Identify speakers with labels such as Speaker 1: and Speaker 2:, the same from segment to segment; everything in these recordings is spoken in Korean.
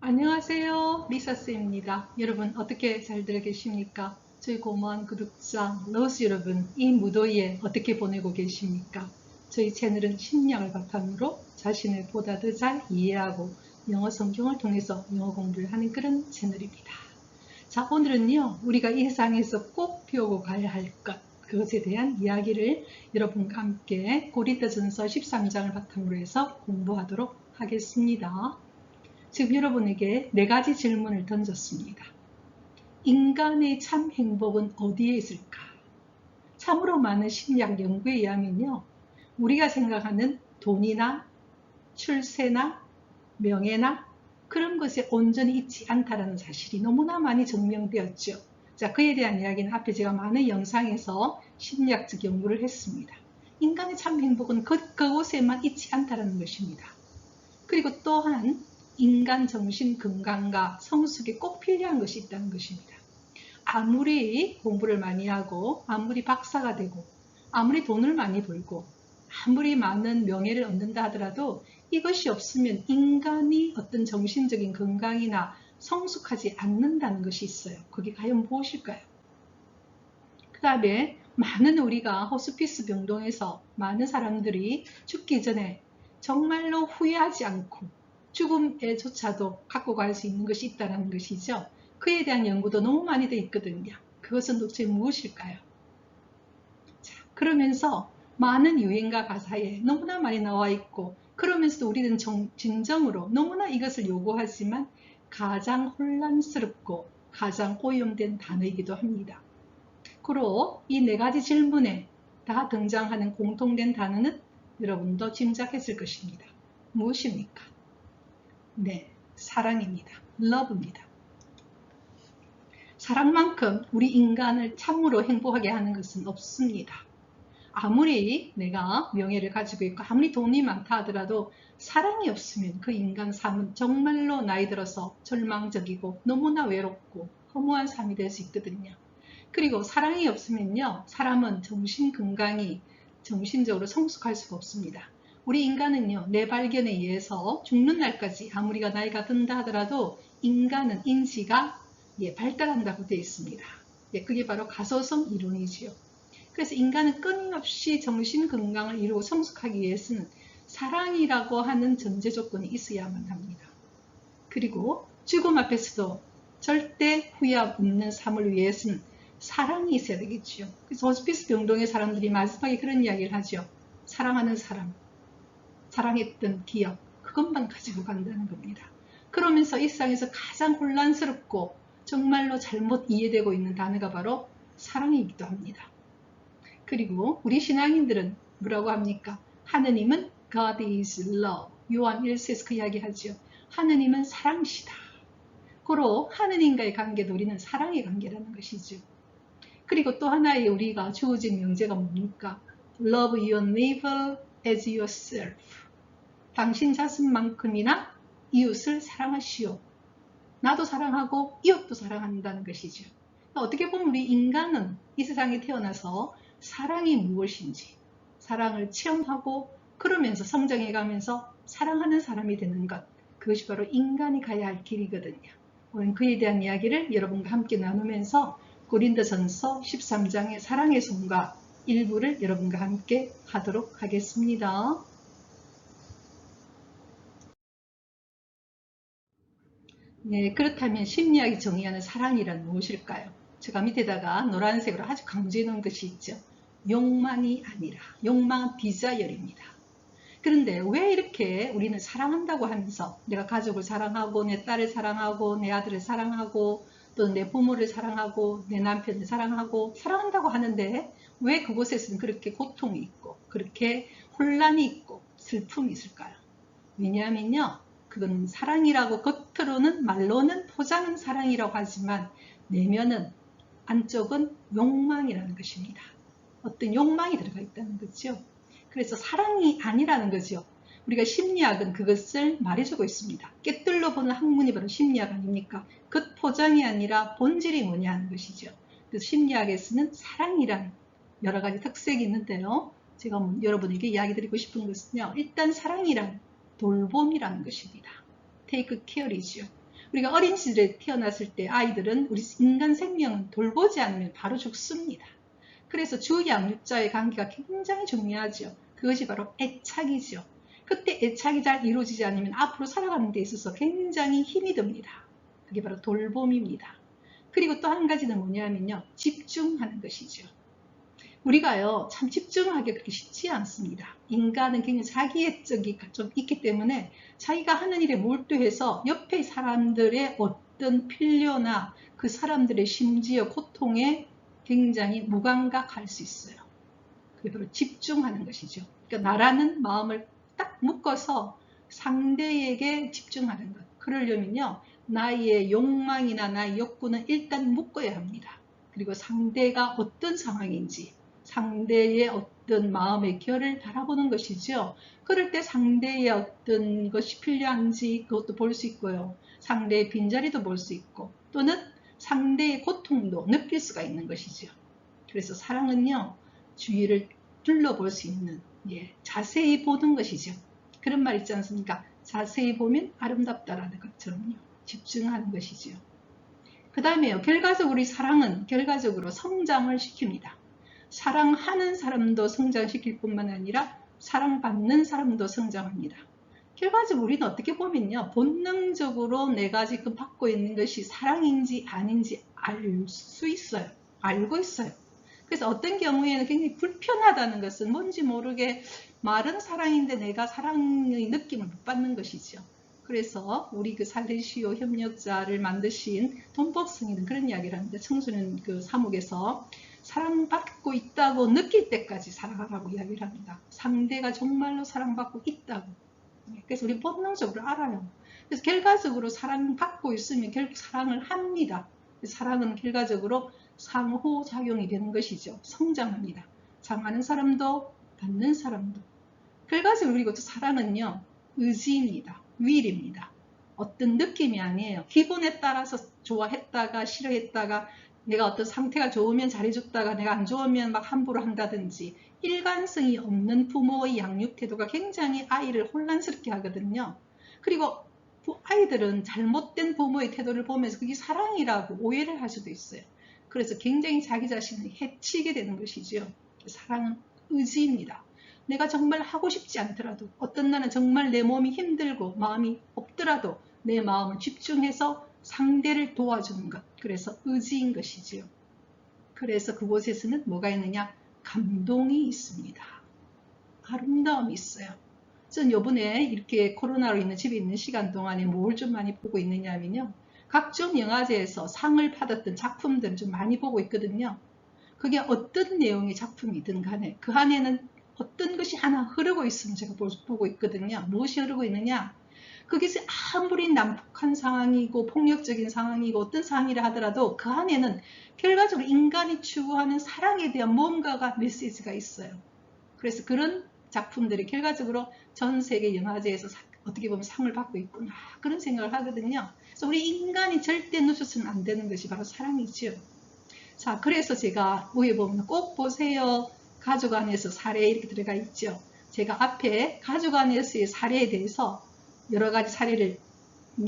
Speaker 1: 안녕하세요. 리사스입니다. 여러분 어떻게 잘들 계십니까? 저희 고마운 구독자 러스 여러분 이 무더위에 어떻게 보내고 계십니까? 저희 채널은 심리학을 바탕으로 자신을 보다 더 잘 이해하고 영어 성경을 통해서 영어 공부를 하는 그런 채널입니다. 자 오늘은요 우리가 이 세상에서 꼭 배우고 가야 할 것 그것에 대한 이야기를 여러분과 함께 고린도전서 13장을 바탕으로 해서 공부하도록 하겠습니다. 지금 여러분에게 네 가지 질문을 던졌습니다. 인간의 참 행복은 어디에 있을까? 참으로 많은 심리학 연구에 의하면요. 우리가 생각하는 돈이나 출세나 명예나 그런 것에 온전히 있지 않다는 사실이 너무나 많이 증명되었죠. 자, 그에 대한 이야기는 앞에 제가 많은 영상에서 심리학적 연구를 했습니다. 인간의 참 행복은 그, 그곳에만 있지 않다는 것입니다. 그리고 또한 인간 정신 건강과 성숙에 꼭 필요한 것이 있다는 것입니다. 아무리 공부를 많이 하고 아무리 박사가 되고 아무리 돈을 많이 벌고 아무리 많은 명예를 얻는다 하더라도 이것이 없으면 인간이 어떤 정신적인 건강이나 성숙하지 않는다는 것이 있어요. 그게 과연 무엇일까요? 그 다음에 많은 우리가 호스피스 병동에서 많은 사람들이 죽기 전에 정말로 후회하지 않고 죽음에조차도 갖고 갈 수 있는 것이 있다는 것이죠. 그에 대한 연구도 너무 많이 되어 있거든요. 그것은 도대체 무엇일까요? 자, 그러면서 많은 유행가 가사에 너무나 많이 나와 있고 그러면서도 우리는 정, 진정으로 너무나 이것을 요구하지만 가장 혼란스럽고 가장 오염된 단어이기도 합니다. 그로 이 네 가지 질문에 다 등장하는 공통된 단어는 여러분도 짐작했을 것입니다. 무엇입니까? 네, 사랑입니다. love입니다. 사랑만큼 우리 인간을 참으로 행복하게 하는 것은 없습니다. 아무리 내가 명예를 가지고 있고 아무리 돈이 많다 하더라도 사랑이 없으면 그 인간 삶은 정말로 나이 들어서 절망적이고 너무나 외롭고 허무한 삶이 될 수 있거든요. 그리고 사랑이 없으면요 사람은 정신 건강이 정신적으로 성숙할 수가 없습니다. 우리 인간은요 내 발견에 의해서 죽는 날까지 아무리가 나이가 든다 하더라도 인간은 인지가 예, 발달한다고 되어 있습니다. 예, 그게 바로 가소성 이론이지요. 그래서 인간은 끊임없이 정신 건강을 이루고 성숙하기 위해서는 사랑이라고 하는 전제 조건이 있어야만 합니다. 그리고 죽음 앞에서도 절대 후회 없는 삶을 위해서는 사랑이 있어야 되겠죠. 그래서 호스피스 병동의 사람들이 마지막에 그런 이야기를 하죠. 사랑하는 사람, 사랑했던 기억, 그것만 가지고 간다는 겁니다. 그러면서 이 세상에서 가장 혼란스럽고 정말로 잘못 이해되고 있는 단어가 바로 사랑이기도 합니다. 그리고 우리 신앙인들은 뭐라고 합니까? 하느님은 God is love. 요한 1세에서 그 이야기 하죠. 하느님은 사랑이시다. 고로 하느님과의 관계도 우리는 사랑의 관계라는 것이죠. 그리고 또 하나의 우리가 주어진 명제가 뭡니까? Love your neighbor as yourself. 당신 자신만큼이나 이웃을 사랑하시오. 나도 사랑하고 이웃도 사랑한다는 것이죠. 어떻게 보면 우리 인간은 이 세상에 태어나서 사랑이 무엇인지 사랑을 체험하고 그러면서 성장해 가면서 사랑하는 사람이 되는 것 그것이 바로 인간이 가야 할 길이거든요. 오늘 그에 대한 이야기를 여러분과 함께 나누면서 고린도전서 13장의 사랑의 손과 일부를 여러분과 함께 하도록 하겠습니다. 네, 그렇다면 심리학이 정의하는 사랑이란 무엇일까요? 제가 밑에다가 노란색으로 아주 강조해 놓은 것이 있죠. 욕망이 아니라 욕망은 디자이어입니다. 그런데 왜 이렇게 우리는 사랑한다고 하면서 내가 가족을 사랑하고 내 딸을 사랑하고 내 아들을 사랑하고 또 내 부모를 사랑하고 내 남편을 사랑하고 사랑한다고 하는데 왜 그곳에서는 그렇게 고통이 있고 그렇게 혼란이 있고 슬픔이 있을까요? 왜냐하면요. 그건 사랑이라고 겉으로는 말로는 포장은 사랑이라고 하지만 내면은 안쪽은 욕망이라는 것입니다. 어떤 욕망이 들어가 있다는 거죠. 그래서 사랑이 아니라는 거죠. 우리가 심리학은 그것을 말해주고 있습니다. 깨뚫려 보는 학문이 바로 심리학 아닙니까? 겉 포장이 아니라 본질이 뭐냐 하는 것이죠. 그래서 심리학에서는 사랑이란 여러 가지 특색이 있는데요. 제가 뭐 여러분에게 이야기 드리고 싶은 것은요. 일단 사랑이란 돌봄이라는 것입니다. take care이죠. 우리가 어린 시절에 태어났을 때 아이들은 우리 인간 생명은 돌보지 않으면 바로 죽습니다. 그래서 주 양육자의 관계가 굉장히 중요하죠. 그것이 바로 애착이죠. 그때 애착이 잘 이루어지지 않으면 앞으로 살아가는 데 있어서 굉장히 힘이 듭니다. 그게 바로 돌봄입니다. 그리고 또 한 가지는 뭐냐면요. 집중하는 것이죠. 우리가요, 참 집중하기 그렇게 쉽지 않습니다. 인간은 굉장히 자기애적이 좀 있기 때문에 자기가 하는 일에 몰두해서 옆에 사람들의 어떤 필요나 그 사람들의 심지어 고통에 굉장히 무감각할 수 있어요. 그게 바로 집중하는 것이죠. 그러니까 나라는 마음을 딱 묶어서 상대에게 집중하는 것. 그러려면요. 나의 욕망이나 나의 욕구는 일단 묶어야 합니다. 그리고 상대가 어떤 상황인지 상대의 어떤 마음의 결을 바라보는 것이죠. 그럴 때 상대의 어떤 것이 필요한지 그것도 볼 수 있고요. 상대의 빈자리도 볼 수 있고 또는 상대의 고통도 느낄 수가 있는 것이죠. 그래서 사랑은요. 주위를 둘러볼 수 있는 예, 자세히 보는 것이죠. 그런 말 있지 않습니까? 자세히 보면 아름답다라는 것처럼요. 집중하는 것이죠. 그 다음에요. 결과적으로 이 사랑은 결과적으로 성장을 시킵니다. 사랑하는 사람도 성장시킬 뿐만 아니라 사랑받는 사람도 성장합니다. 결과적으로 우리는 어떻게 보면요. 본능적으로 내가 지금 받고 있는 것이 사랑인지 아닌지 알 수 있어요. 알고 있어요. 그래서 어떤 경우에는 굉장히 불편하다는 것은 뭔지 모르게 말은 사랑인데 내가 사랑의 느낌을 못 받는 것이죠. 그래서 우리 그 살레시오 협력자를 만드신 돈복성이는 그런 이야기를 합니다. 청소년 그 사목에서 사랑받고 있다고 느낄 때까지 사랑하라고 이야기를 합니다. 상대가 정말로 사랑받고 있다고. 그래서 우리 본능적으로 알아요. 그래서 결과적으로 사랑받고 있으면 결국 사랑을 합니다. 사랑은 결과적으로 상호작용이 되는 것이죠. 성장합니다. 사랑하는 사람도 받는 사람도. 결과적으로 그리고 또 사랑은요. 의지입니다. 윌입니다. 어떤 느낌이 아니에요. 기분에 따라서 좋아했다가 싫어했다가 내가 어떤 상태가 좋으면 잘해줬다가 내가 안 좋으면 막 함부로 한다든지 일관성이 없는 부모의 양육 태도가 굉장히 아이를 혼란스럽게 하거든요. 그리고 아이들은 잘못된 부모의 태도를 보면서 그게 사랑이라고 오해를 할 수도 있어요. 그래서 굉장히 자기 자신을 해치게 되는 것이죠. 사랑은 의지입니다. 내가 정말 하고 싶지 않더라도 어떤 날은 정말 내 몸이 힘들고 마음이 없더라도 내 마음을 집중해서 상대를 도와주는 것. 그래서 의지인 것이지요. 그래서 그곳에서는 뭐가 있느냐? 감동이 있습니다. 아름다움이 있어요. 전 요번에 이렇게 코로나로 인해 집에 있는 시간 동안에 뭘 좀 많이 보고 있느냐 하면요. 각종 영화제에서 상을 받았던 작품들을 좀 많이 보고 있거든요. 그게 어떤 내용의 작품이든 간에 그 안에는 어떤 것이 하나 흐르고 있으면 제가 보고 있거든요. 무엇이 흐르고 있느냐? 그것이 아무리 난폭한 상황이고 폭력적인 상황이고 어떤 상황이라 하더라도 그 안에는 결과적으로 인간이 추구하는 사랑에 대한 뭔가가 메시지가 있어요. 그래서 그런 작품들이 결과적으로 전 세계 영화제에서 어떻게 보면 상을 받고 있구나 그런 생각을 하거든요. 그래서 우리 인간이 절대 놓쳐서는 안 되는 것이 바로 사랑이죠. 자, 그래서 제가 위에 보면 꼭 보세요. 가족 안에서 사례 이렇게 들어가 있죠. 제가 앞에 가족 안에서의 사례에 대해서 여러 가지 사례를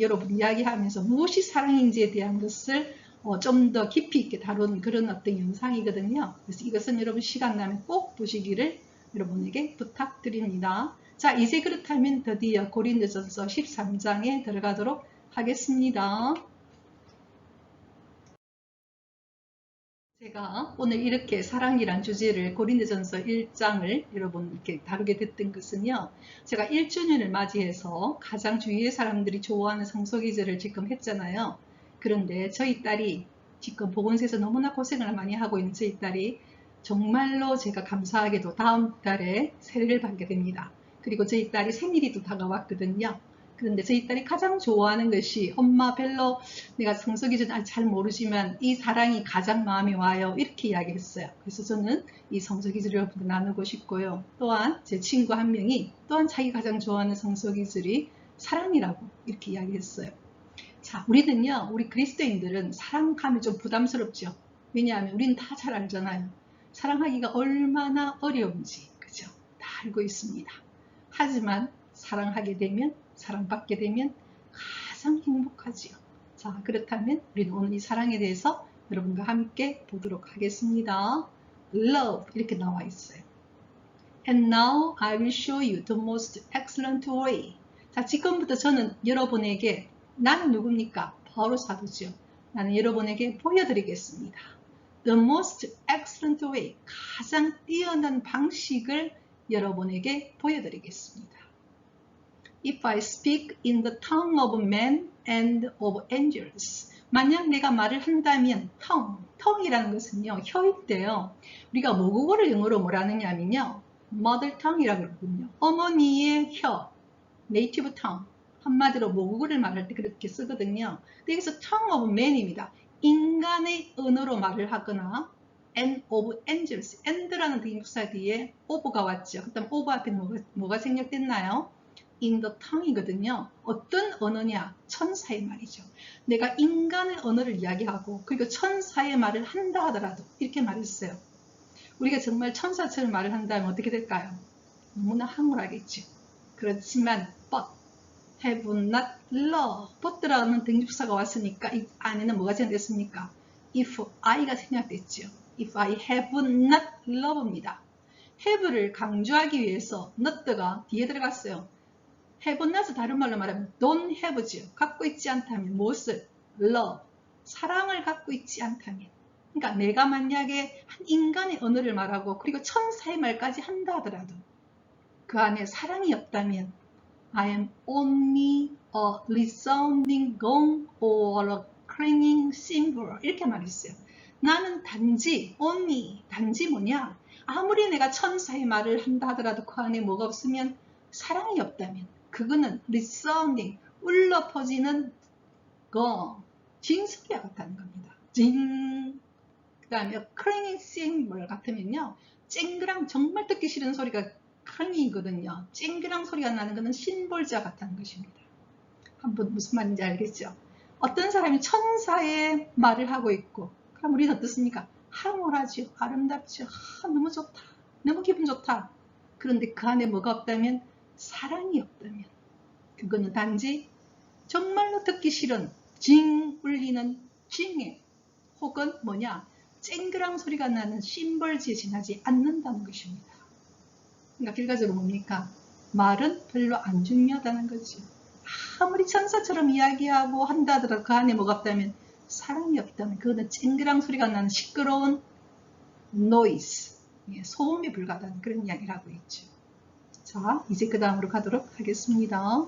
Speaker 1: 여러분 이야기하면서 무엇이 사랑인지에 대한 것을 어, 좀 더 깊이 있게 다룬 그런 어떤 영상이거든요. 그래서 이것은 여러분 시간 나면 꼭 보시기를 여러분에게 부탁드립니다. 자, 이제 그렇다면 드디어 고린도전서 13장에 들어가도록 하겠습니다. 제가 오늘 이렇게 사랑이란 주제를 고린도전서 1장을 여러분 이렇게 다루게 됐던 것은요. 제가 1주년을 맞이해서 가장 주위의 사람들이 좋아하는 성소기절을 지금 했잖아요. 그런데 저희 딸이 지금 보건소에서 너무나 고생을 많이 하고 있는 저희 딸이 정말로 제가 감사하게도 다음 달에 세례를 받게 됩니다. 그리고 저희 딸이 생일이 또 다가왔거든요. 그런데 저희 딸이 가장 좋아하는 것이 엄마 별로 내가 성석이 잘 모르지만 이 사랑이 가장 마음이 와요. 이렇게 이야기했어요. 그래서 저는 이 성석이들을 여러분 나누고 싶고요. 또한 제 친구 한 명이 또한 자기 가장 좋아하는 성석이들이 사랑이라고 이렇게 이야기했어요. 자, 우리는요, 우리 그리스도인들은 사랑하면 좀 부담스럽죠. 왜냐하면 우리는 다 잘 알잖아요. 사랑하기가 얼마나 어려운지, 그죠? 다 알고 있습니다. 하지만 사랑하게 되면 사랑받게 되면 가장 행복하지요. 자, 그렇다면 우리는 오늘 이 사랑에 대해서 여러분과 함께 보도록 하겠습니다. Love 이렇게 나와 있어요. And now I will show you the most excellent way. 자, 지금부터 저는 여러분에게 나는 누굽니까? 바로 사도죠. 나는 여러분에게 보여드리겠습니다. The most excellent way. 가장 뛰어난 방식을 여러분에게 보여드리겠습니다. If I speak in the tongue of men and of angels. 만약 내가 말을 한다면 tongue, tongue이라는 것은요, 혀인데요. 우리가 모국어를 영어로 뭐라 하느냐면요. mother tongue이라고 그러거든요. 어머니의 혀, native tongue. 한마디로 모국어를 말할 때 그렇게 쓰거든요. 여기서 tongue of man입니다. 인간의 언어로 말을 하거나 and of angels, and라는 대입사 뒤에 of가 왔죠. 그 다음 of 앞에 뭐가, 뭐가 생략됐나요? Tongue이거든요. 어떤 언어냐? 천사의 말이죠. 내가 인간의 언어를 이야기하고 그리고 천사의 말을 한다 하더라도 이렇게 말했어요. 우리가 정말 천사처럼 말을 한다면 어떻게 될까요? 너무나 황홀하겠죠. 그렇지만 but have not love but라는 등급사가 왔으니까 이 안에는 뭐가 생겼습니까? if I가 생략됐죠. if I have not love입니다. have를 강조하기 위해서 not가 뒤에 들어갔어요. Have not을 다른 말로 말하면 don't have죠. 갖고 있지 않다면 무엇을? love. 사랑을 갖고 있지 않다면. 그러니까 내가 만약에 한 인간의 언어를 말하고 그리고 천사의 말까지 한다 하더라도 그 안에 사랑이 없다면 I am only a resounding gong or a clanging cymbal 이렇게 말했어요. 나는 단지 only 단지 뭐냐 아무리 내가 천사의 말을 한다 하더라도 그 안에 뭐가 없으면 사랑이 없다면 그거는 resounding 울려 퍼지는 거 징소리와 같다는 겁니다. 징. 그 다음에 clanging cymbal 같으면요. 쨍그랑 정말 듣기 싫은 소리가 크랑이거든요. 쨍그랑 소리가 나는 것은 신볼자 같다는 것입니다. 한번 무슨 말인지 알겠죠? 어떤 사람이 천사의 말을 하고 있고 그럼 우리는 어떻습니까? 황홀하죠. 아름답죠. 아, 너무 좋다. 너무 기분 좋다. 그런데 그 안에 뭐가 없다면 사랑이 없다면 그거는 단지 정말로 듣기 싫은 징 울리는 징에 혹은 뭐냐 쨍그랑 소리가 나는 심벌지에 지나지 않는다는 것입니다. 그러니까 결과적으로 뭡니까? 말은 별로 안 중요하다는 거지. 아무리 천사처럼 이야기하고 한다 하더라도 그 안에 뭐가 없다면 사랑이 없다면 그거는 쨍그랑 소리가 나는 시끄러운 노이즈, 예, 소음에 불과하다는 그런 이야기를 하고 있죠. 자, 이제 그 다음으로 가도록 하겠습니다.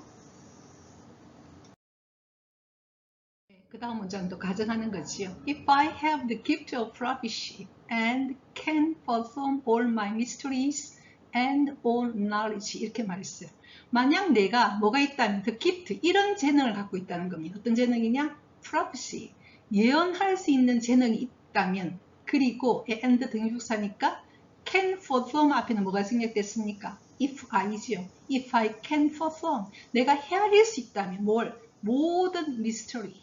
Speaker 1: 그 다음 문장도 가정하는 거지요. If I have the gift of prophecy and can perform all my mysteries and all knowledge 이렇게 말했어요. 만약 내가 뭐가 있다면 the gift 이런 재능을 갖고 있다는 겁니다. 어떤 재능이냐? prophecy 예언할 수 있는 재능이 있다면 그리고 and 등유사니까 can perform 앞에는 뭐가 생략됐습니까? if I지요. if I can perform 내가 헤아릴 수 있다면 뭘? 모든 미스터리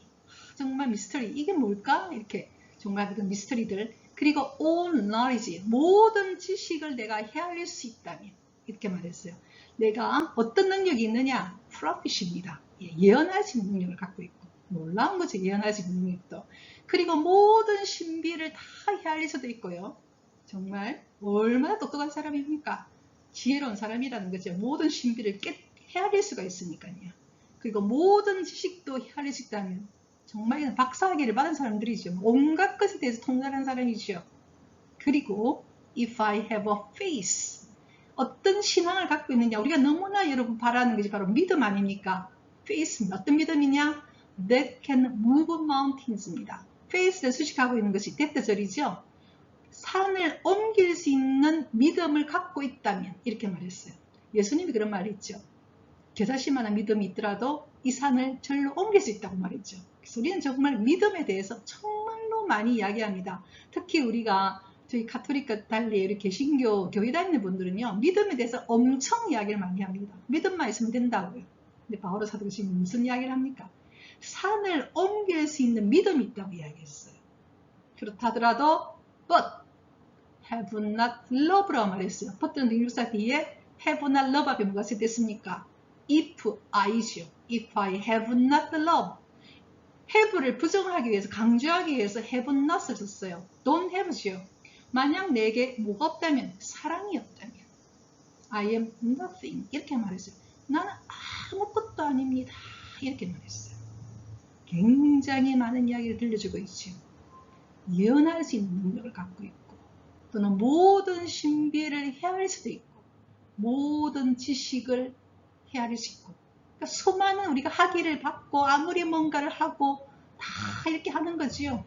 Speaker 1: 정말 미스터리 이게 뭘까? 이렇게 정말 그 미스터리들 그리고 all knowledge 모든 지식을 내가 헤아릴 수 있다면 이렇게 말했어요. 내가 어떤 능력이 있느냐? 프로핏입니다. 예언할 수 있는 능력을 갖고 있고 놀라운 거죠. 예언할 수 있는 능력도. 그리고 모든 신비를 다 헤아릴 수도 있고요. 정말 얼마나 똑똑한 사람입니까? 지혜로운 사람이라는 거죠. 모든 신비를 깨, 헤아릴 수가 있으니까요. 그리고 모든 지식도 헤아릴 수 있다면 정말 박사학위를 받은 사람들이죠. 온갖 것에 대해서 통달한 사람이죠. 그리고 if I have a faith 어떤 신앙을 갖고 있느냐 우리가 너무나 여러분 바라는 것이 바로 믿음 아닙니까? faith 어떤 믿음이냐? that can move mountains입니다. faith를 수식하고 있는 것이 대대절이죠. 산을 옮길 수 있는 믿음을 갖고 있다면 이렇게 말했어요. 예수님이 그런 말을 했죠. 겨자씨만한 믿음이 있더라도 이 산을 절로 옮길 수 있다고 말했죠. 그래서 우리는 정말 믿음에 대해서 정말로 많이 이야기합니다. 특히 우리가 저희 카톨릭과 달리 이렇게 개신교 교회 다니는 분들은요 믿음에 대해서 엄청 이야기를 많이 합니다. 믿음만 있으면 된다고요. 근데 바오로 사도가 지금 무슨 이야기를 합니까? 산을 옮길 수 있는 믿음이 있다고 이야기했어요. 그렇다더라도 but have not love라고 말했어요. 버튼 능력사 뒤에 have not love 앞에 뭐가 쓰됐습니까? if I죠. if I have not love have를 부정하기 위해서 강조하기 위해서 have not을 썼어요. don't have죠. 만약 내게 뭐가 없다면 사랑이 없다면 I am nothing 이렇게 말했어요. 나는 아무것도 아닙니다. 이렇게 말했어요. 굉장히 많은 이야기를 들려주고 있죠. 예언할 수 있는 능력을 갖고 있고 또는 모든 신비를 헤아릴 수도 있고 모든 지식을 헤아릴 수 있고 그러니까 수많은 우리가 학위를 받고 아무리 뭔가를 하고 다 이렇게 하는 거지요.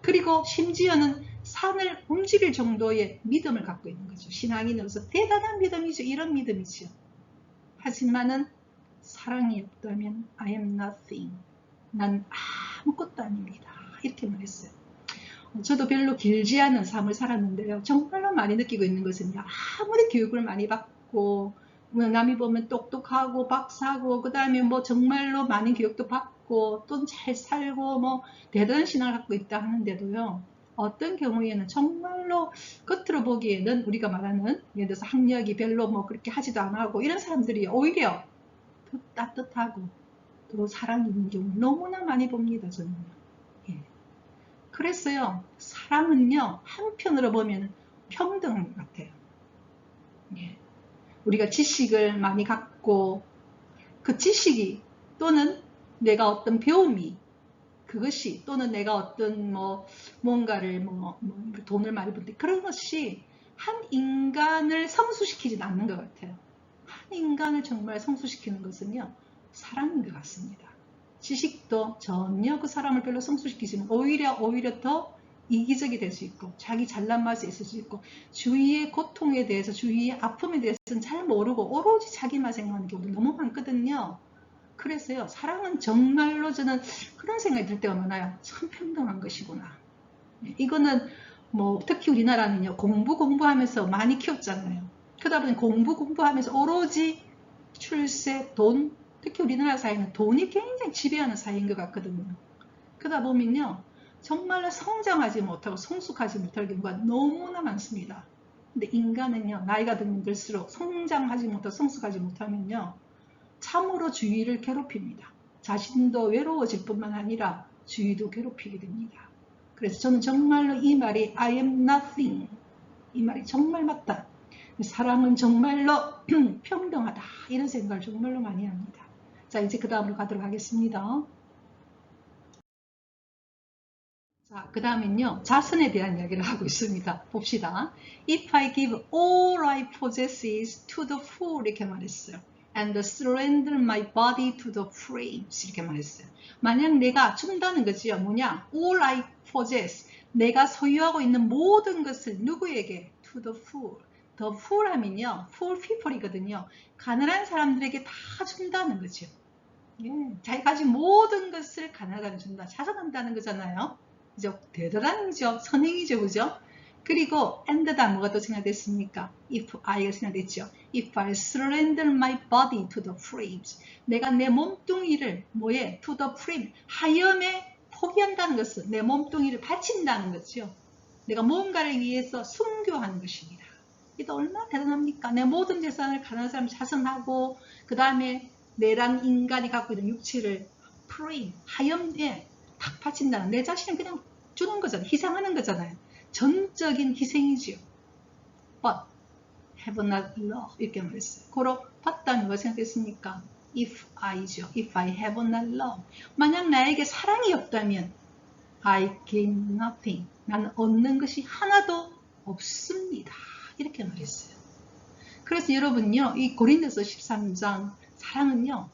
Speaker 1: 그리고 심지어는 산을 움직일 정도의 믿음을 갖고 있는 거죠. 신앙인으로서 대단한 믿음이죠. 이런 믿음이죠. 하지만은 사랑이 없다면 I am nothing. 난 아무것도 아닙니다. 이렇게 말했어요. 저도 별로 길지 않은 삶을 살았는데요. 정말로 많이 느끼고 있는 것은 아무리 교육을 많이 받고 뭐 남이 보면 똑똑하고 박사고 그 다음에 뭐 정말로 많은 교육도 받고 또 잘 살고 뭐 대단한 신앙을 갖고 있다 하는데도요. 어떤 경우에는 정말로 겉으로 보기에는 우리가 말하는 예를 들어서 학력이 별로 뭐 그렇게 하지도 않고 이런 사람들이 오히려 더 따뜻하고 또 사랑이 있는 경우 너무나 많이 봅니다 저는 예. 그랬어요 사랑은요 한편으로 보면 평등한 것 같아요 예. 우리가 지식을 많이 갖고 그 지식이 또는 내가 어떤 배움이 그것이 또는 내가 어떤 뭐 뭔가를 뭐, 뭐 돈을 많이 벌때 그런 것이 한 인간을 성수시키진 않는 것 같아요. 한 인간을 정말 성수시키는 것은요 사랑인 것 같습니다. 지식도 전혀 그 사람을 별로 성수시키지는 오히려 오히려 더 이기적이 될 수 있고 자기 잘난 맛이 있을 수 있고 주위의 고통에 대해서 주위의 아픔에 대해서는 잘 모르고 오로지 자기만 생각하는 경우도 너무 많거든요. 그래서요 사랑은 정말로 저는 그런 생각이 들 때가 많아요. 참 평등한 것이구나. 예, 이거는 뭐 특히 우리나라는요 공부 공부하면서 많이 키웠잖아요. 보니 공부 공부하면서 오로지 출세, 돈 특히 우리나라 사회는 돈이 굉장히 지배하는 사회인 것 같거든요. 그러다 보면요 정말로 성장하지 못하고 성숙하지 못할 경우가 너무나 많습니다. 근데 인간은요 나이가 들면 들수록 성장하지 못하고 성숙하지 못하면요 참으로 주위를 괴롭힙니다. 자신도 외로워질 뿐만 아니라 주위도 괴롭히게 됩니다. 그래서 저는 정말로 이 말이 I am nothing 이 말이 정말 맞다. 사랑은 정말로 평등하다 이런 생각을 정말로 많이 합니다. 자 이제 그 다음으로 가도록 하겠습니다. 자, 그 다음엔요, 자선에 대한 이야기를 하고 있습니다. 봅시다. If I give all I possess to the poor, 이렇게 말했어요. And surrender my body to the flames, 이렇게 말했어요. 만약 내가 준다는 거지요. 뭐냐? All I possess. 내가 소유하고 있는 모든 것을 누구에게? To the poor. The poor 하면요, poor people이거든요. 가난한 사람들에게 다 준다는 거죠. 예, 자기 가진 모든 것을 가난하게 준다. 자선한다는 거잖아요. 그죠? 대단한 죠 선행이죠. 그죠? 그리고 and다 뭐가 또 생각됐습니까? if I가 생각됐죠. if I surrender my body to the flames. 내가 내 몸뚱이를 뭐에? to the flame. 하염에 포기한다는 것은 내 몸뚱이를 바친다는 거죠. 내가 뭔가를 위해서 순교하는 것입니다. 이게 얼마나 대단합니까? 내 모든 재산을 가난한 사람 자선하고 그 다음에 내란 인간이 갖고 있는 육체를 프레임, 하염에 탁 바친다는 내 자신을 그냥 주는 거잖아요. 희생하는 거잖아요. 전적인 희생이지요. But have not love 이렇게 말했어요. 고로 봤다는 뭐가 생각됐습니까? If I죠. If I have not love. 만약 나에게 사랑이 없다면 I gain nothing. 나는 얻는 것이 하나도 없습니다. 이렇게 말했어요. 그래서 여러분요. 이 고린도서 13장 사랑은요.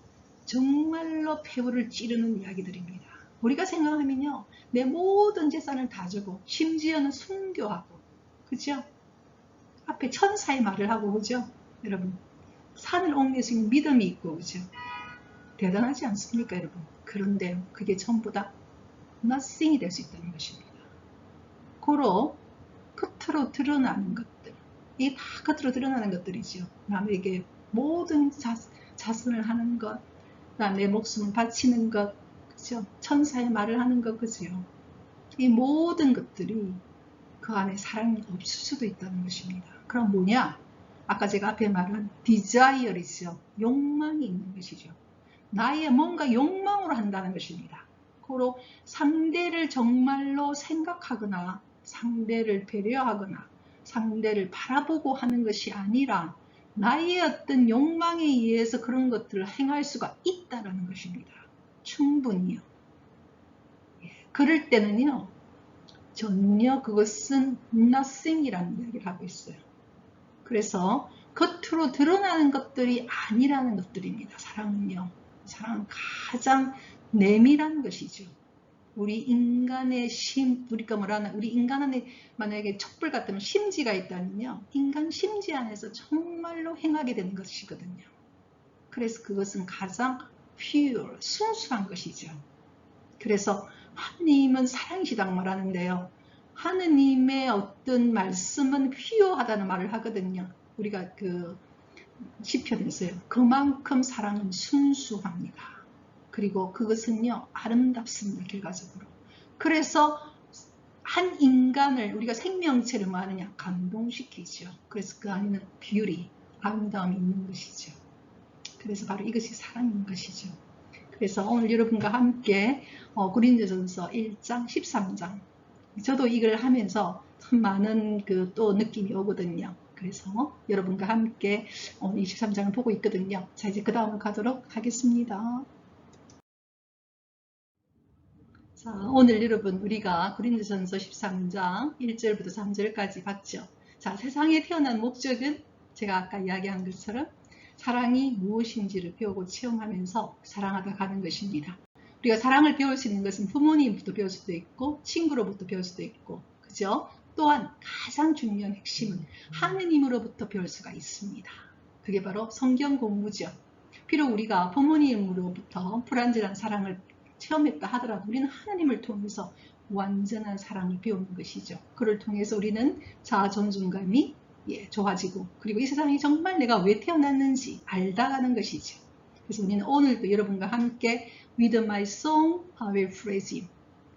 Speaker 1: 정말로 폐부를 찌르는 이야기들입니다. 우리가 생각하면요. 내 모든 재산을 다 주고 심지어는 순교하고 그죠? 앞에 천사의 말을 하고 그죠? 여러분 산을 옮길 수 있는 믿음이 있고 그죠? 대단하지 않습니까 여러분? 그런데 그게 전부 다 nothing이 될 수 있다는 것입니다. 고로 겉으로 드러나는 것들 이게 다 겉으로 드러나는 것들이죠. 남에게 모든 자, 자선을 하는 것, 내 목숨을 바치는 것, 그죠? 천사의 말을 하는 것, 그죠? 이 모든 것들이 그 안에 사랑이 없을 수도 있다는 것입니다. 그럼 뭐냐? 아까 제가 앞에 말한 desire이죠. 욕망이 있는 것이죠. 나의 뭔가 욕망으로 한다는 것입니다. 않도록 상대를 정말로 생각하거나 상대를 배려하거나 상대를 바라보고 하는 것이 아니라 나의 어떤 욕망에 의해서 그런 것들을 행할 수가 있다는 것입니다. 충분히요. 예, 그럴 때는요. 전혀 그것은 nothing이라는 이야기를 하고 있어요. 그래서 겉으로 드러나는 것들이 아니라는 것들입니다. 사랑은요. 사랑은 가장 내밀한 것이죠. 우리 인간의 심, 우리가 뭐라나, 우리 인간 안에 만약에 촛불 같으면 심지가 있다면요. 인간 심지 안에서 정말로 행하게 되는 것이거든요. 그래서 그것은 가장 pure, 순수한 것이죠. 그래서 하나님은 사랑이시다고 말하는데요. 하느님의 어떤 말씀은 휘요하다는 말을 하거든요. 우리가 그 시편에서요. 그만큼 사랑은 순수합니다. 그리고 그것은요 아름답습니다 결과적으로. 그래서 한 인간을 우리가 생명체를 뭐하느냐 감동시키죠. 그래서 그 안에는 뷰리 아름다움이 있는 것이죠. 그래서 바로 이것이 사랑인 것이죠. 그래서 오늘 여러분과 함께 어, 고린도전서 1장 13장 저도 이걸 하면서 참 많은 그 또 느낌이 오거든요. 그래서 여러분과 함께 오늘 23장을 보고 있거든요. 자 이제 그 다음을 가도록 하겠습니다. 자, 오늘 여러분 우리가 고린도전서 13장 1절부터 3절까지 봤죠. 자, 세상에 태어난 목적은 제가 아까 이야기한 것처럼 사랑이 무엇인지를 배우고 체험하면서 사랑하다 가는 것입니다. 우리가 사랑을 배울 수 있는 것은 부모님부터 배울 수도 있고 친구로부터 배울 수도 있고 그죠? 또한 가장 중요한 핵심은 하느님으로부터 배울 수가 있습니다. 그게 바로 성경 공부죠. 비록 우리가 부모님으로부터 불완전한 사랑을 체험했다 하더라도 우리는 하나님을 통해서 완전한 사랑을 배우는 것이죠. 그를 통해서 우리는 자아 존중감이 예, 좋아지고 그리고 이 세상에 정말 내가 왜 태어났는지 알다가는 것이죠. 그래서 우리는 오늘도 여러분과 함께 With my song I will praise him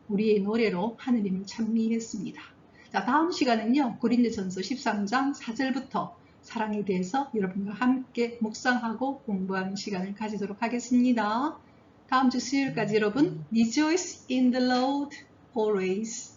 Speaker 1: 우리의 노래로 하느님을 찬미했습니다. 자 다음 시간은요 고린도전서 13장 4절부터 사랑에 대해서 여러분과 함께 묵상하고 공부하는 시간을 가지도록 하겠습니다. 다음 주 수요일까지 여러분 Rejoice in the Lord always